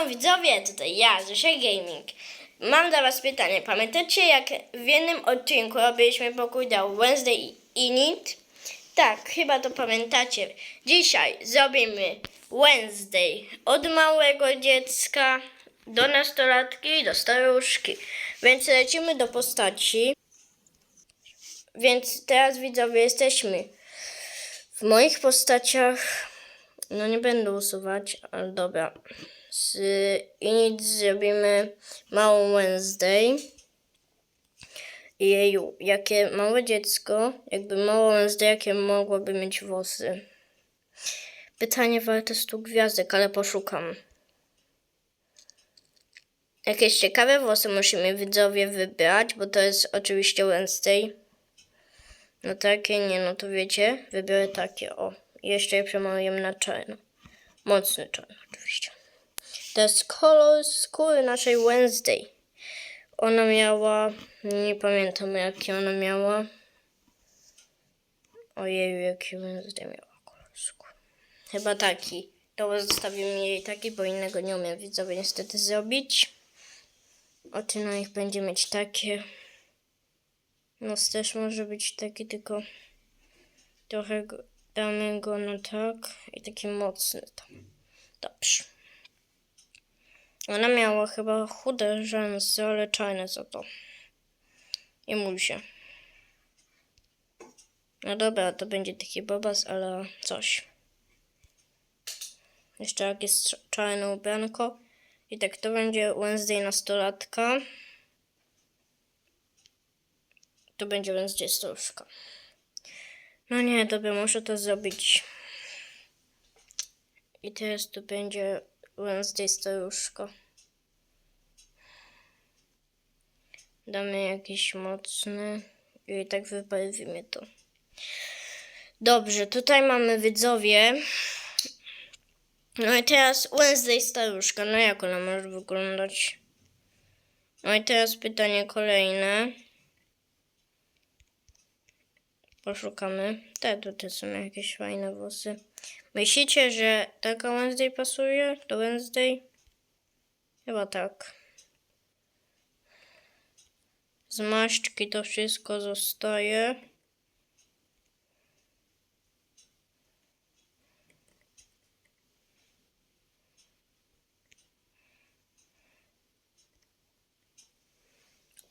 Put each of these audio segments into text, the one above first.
Siemano widzowie, tutaj ja, Zosia Gaming. Mam dla was pytanie. Pamiętacie jak w jednym odcinku robiliśmy pokój dla Wednesday i Nit? Tak, chyba to pamiętacie. Dzisiaj zrobimy Wednesday od małego dziecka do nastolatki do staruszki. Więc lecimy do postaci. Więc teraz widzowie jesteśmy w moich postaciach. No nie będę usuwać, ale dobra. Z i nic zrobimy małą Wednesday. Jeju, jakie małe dziecko, jakby małe Wednesday, jakie mogłoby mieć włosy. Pytanie warte 100 gwiazdek, ale poszukam. Jakieś ciekawe włosy musimy widzowie wybrać, bo to jest oczywiście Wednesday. No takie nie, no to wiecie, wybiorę takie, o. Jeszcze je przemalujemy na czarno. Mocny czarno oczywiście. To jest kolor skóry naszej Wednesday. Ona miała, nie pamiętam jaki ona miała. Ojeju, jaki Wednesday miała kolor skóry. Chyba taki. To zostawimy jej taki, bo innego nie umiem widzowie niestety zrobić. Oczy na nich będzie mieć takie. Nos też może być taki, tylko trochę damy go na tak i taki mocny tam. Dobrze. Ona miała chyba chude rzęsy, ale czarne za to. I mój się. No dobra, to będzie taki bobas, ale coś. Jeszcze jak jest czarne ubranko. I tak to będzie Wednesday nastolatka. To będzie Wednesday staruszka. No nie, dobra, muszę to zrobić. I teraz to będzie Wednesday staruszka. Damy jakiś mocny i tak wybarwimy to. Dobrze, tutaj mamy widzowie. No i teraz Wednesday staruszka. No jak ona może wyglądać? No i teraz pytanie kolejne. Poszukamy. Te tutaj są jakieś fajne włosy. Myślicie, że taka Wednesday pasuje do Wednesday? Chyba tak. Z maśćki to wszystko zostaje.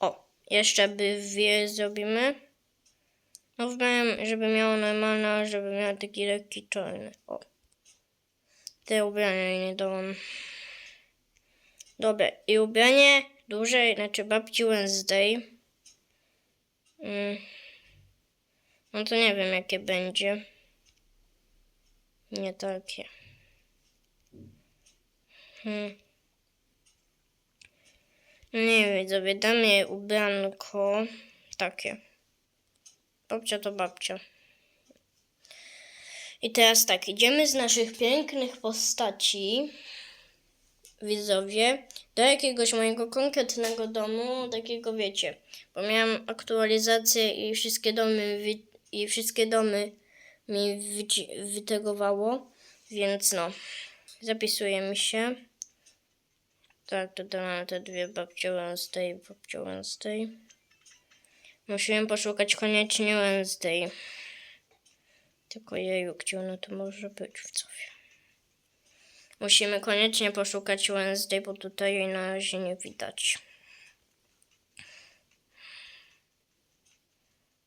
O, jeszcze by zrobimy. No wybrałem, żeby miało normalne, żeby miał taki lekki czarny. O. Te ubrania nie dałam. Dobra, i ubranie duże, znaczy babci Wednesday. Mm. No to nie wiem jakie będzie. Nie takie. Hmm. Nie wiem, widzowie, dam jej ubranko takie. Babcia to babcia. I teraz tak, idziemy z naszych pięknych postaci, widzowie, do jakiegoś mojego konkretnego domu, takiego wiecie, bo miałam aktualizację i wszystkie domy, i wszystkie domy mi wytegowało, więc no, zapisujemy się. Tak, to dodam te dwie babcie Wednesday, babcie Wednesday. Musimy poszukać koniecznie Wednesday. Tylko jeju, gdzie ona to może być w cowie? Musimy koniecznie poszukać Wednesday, bo tutaj jej na razie nie widać.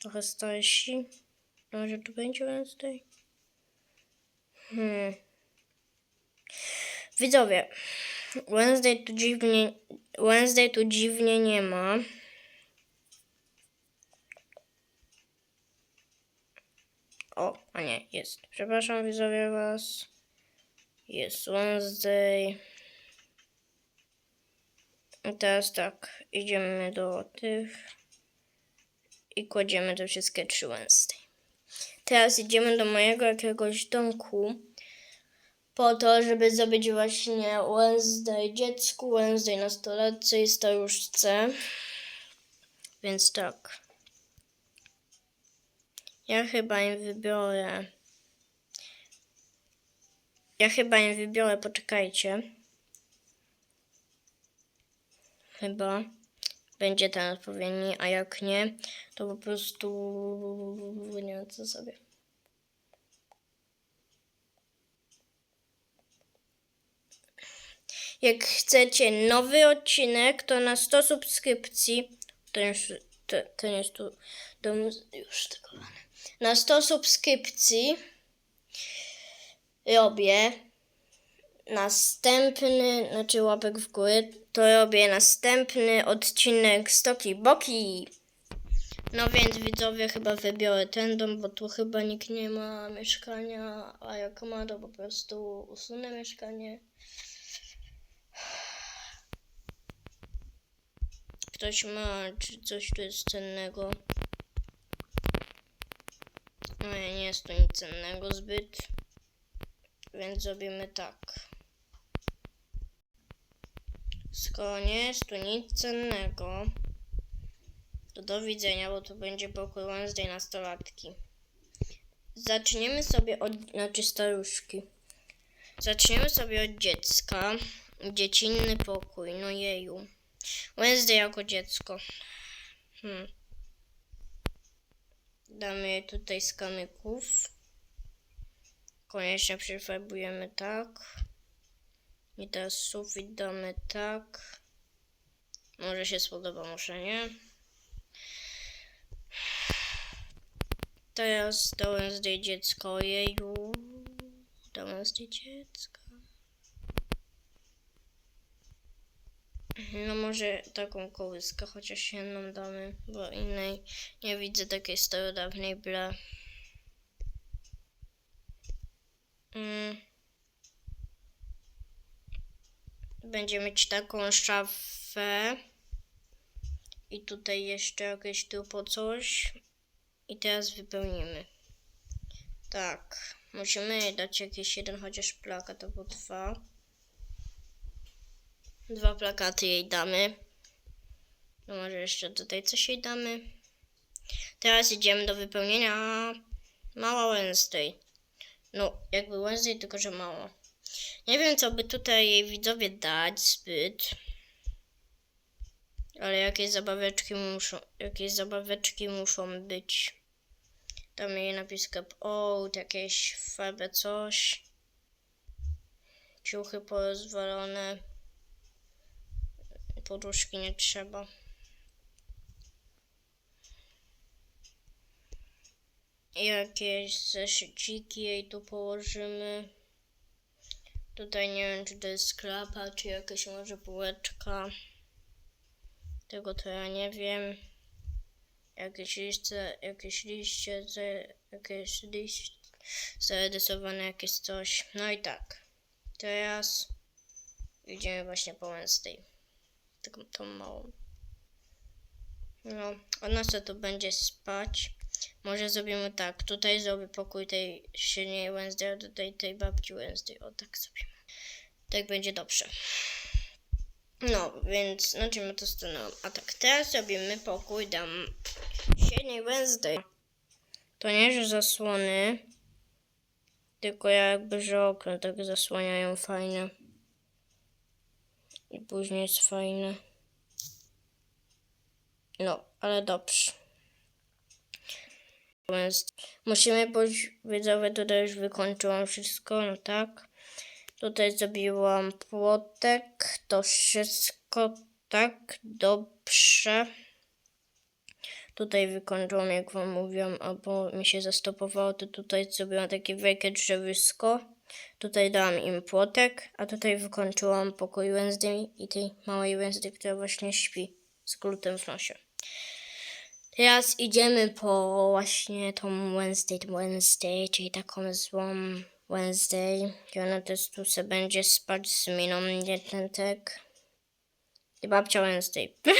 Trochę starsi. Może tu będzie Wednesday? Hmm. Widzowie, Wednesday tu dziwnie, Wednesday tu dziwnie nie ma. O, a nie, jest. Przepraszam, widzowie was. Jest Wednesday. I teraz tak, idziemy do tych i kładziemy te wszystkie trzy Wednesday. Teraz idziemy do mojego jakiegoś domku po to, żeby zrobić właśnie Wednesday dziecku, Wednesday nastolatce i staruszce. Więc tak. Ja chyba im wybiorę. Ja chyba im wybiorę, poczekajcie. chyba będzie ten odpowiedni, a jak nie, to po prostu nie co sobie. Jak chcecie nowy odcinek, to na 100 subskrypcji, to już, to, to jest tu, to już tego. Na 100 subskrypcji robię następny, znaczy łapek w górę, to robię następny odcinek Stoki Boki. No więc widzowie chyba wybiorę ten dom, bo tu chyba nikt nie ma mieszkania, a jak ma to po prostu usunę mieszkanie. Ktoś ma, czy coś tu jest cennego? No nie, jest to nic cennego zbyt. Więc zrobimy tak. Skoro nie jest tu nic cennego, to do widzenia, bo to będzie pokój Wednesday nastolatki. Zaczniemy sobie od, znaczy staruszki. Zaczniemy sobie od dziecka. Dziecinny pokój, no jeju. Wednesday jako dziecko. Hmm. Damy tutaj z kamyków. Koniecznie przefarbujemy tak. I teraz sufit damy tak. Może się spodoba, może nie. Teraz do Wednesday dziecko, jeju. Do Wednesday dziecko. No może taką kołyskę, chociaż jedną damy, bo innej nie widzę takiej starodawnej bla. Będziemy mieć taką szafę. I tutaj jeszcze jakieś tu po coś. I teraz wypełnimy. Tak. Musimy dać jakiś jeden chociaż plakat albo dwa. Dwa plakaty jej damy. No może jeszcze tutaj coś jej damy. Teraz idziemy do wypełnienia mała Wednesday. No, jakby Wednesday, tylko że mało. Nie wiem, co by tutaj widzowie dać zbyt. Ale jakieś zabaweczki muszą, jakieś zabaweczki muszą być. Tam jej napis cap out, jakieś farbę coś. Ciuchy porozwalone. Poduszki nie trzeba. Jakieś zeszyciki jej tu położymy. Tutaj nie wiem, czy to jest klapa, czy jakaś może półeczka. Tego to ja nie wiem. Jakieś liście, jakieś liście, jakieś liście zarysowane, jakieś coś. No i tak. Teraz idziemy właśnie po Wednesday. Taką tą małą. No, ona co tu będzie spać. Może zrobimy tak. Tutaj zrobię pokój tej silniej Wednesday, a tutaj tej babci Wednesday. O, tak zrobimy. Tak będzie dobrze. No, więc znaczymy to stanęłam. A tak, teraz robimy pokój dam silniej Wednesday. To nie, że zasłony, tylko jakby, że okno tak zasłaniają fajne. I później jest fajne. No, ale dobrze. Więc musimy pójść, widzowie, tutaj już wykończyłam wszystko, no tak. Tutaj zrobiłam płotek, to wszystko tak dobrze. Tutaj wykończyłam, jak wam mówiłam, albo mi się zastopowało, to tutaj zrobiłam takie wielkie drzewisko. Tutaj dałam im płotek, a tutaj wykończyłam pokój Wednesday i tej małej Wednesday, która właśnie śpi z glutem w nosie. Teraz idziemy po właśnie tą Wednesday, Wednesday, czyli taką złą Wednesday, gdzie ona też tu se będzie spać z miną jedyntek. I babcia Wednesday.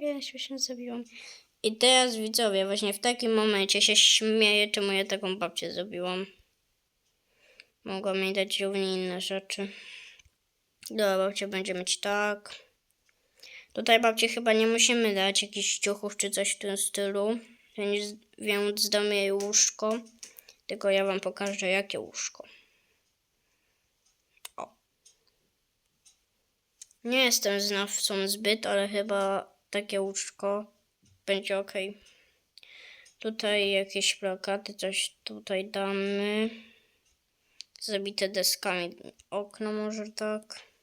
Ja śmiesznie zrobiłam. I teraz widzowie, właśnie w takim momencie się śmieję, czemu ja taką babcię zrobiłam. Mogła mi dać równie inne rzeczy. Dobra, babcia będzie mieć tak. Tutaj babci chyba nie musimy dać jakichś ciuchów czy coś w tym stylu, więc, więc damy jej łóżko. Tylko ja wam pokażę jakie łóżko. O. Nie jestem znawcą zbyt, ale chyba takie łóżko będzie ok. Tutaj jakieś plakaty, coś tutaj damy. Zabite deskami. Okno może tak.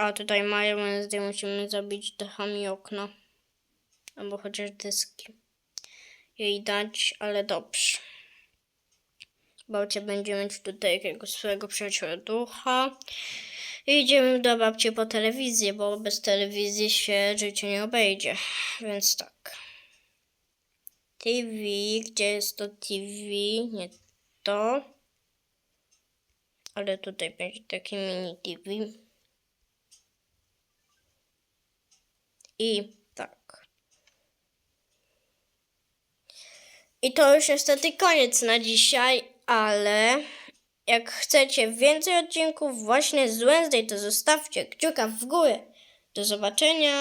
A tutaj mają Wednesday musimy zabić dechami okno. Albo chociaż deski. Jej dać, ale dobrze. Babcia będzie mieć tutaj jakiegoś swojego przyjaciela ducha. I idziemy do babci po telewizję, bo bez telewizji się życie nie obejdzie. Więc tak. TV, gdzie jest to TV? Nie to. Ale tutaj będzie taki mini TV. I tak. I to już niestety koniec na dzisiaj, ale jak chcecie więcej odcinków właśnie z Wednesday, to zostawcie kciuka w górę. Do zobaczenia!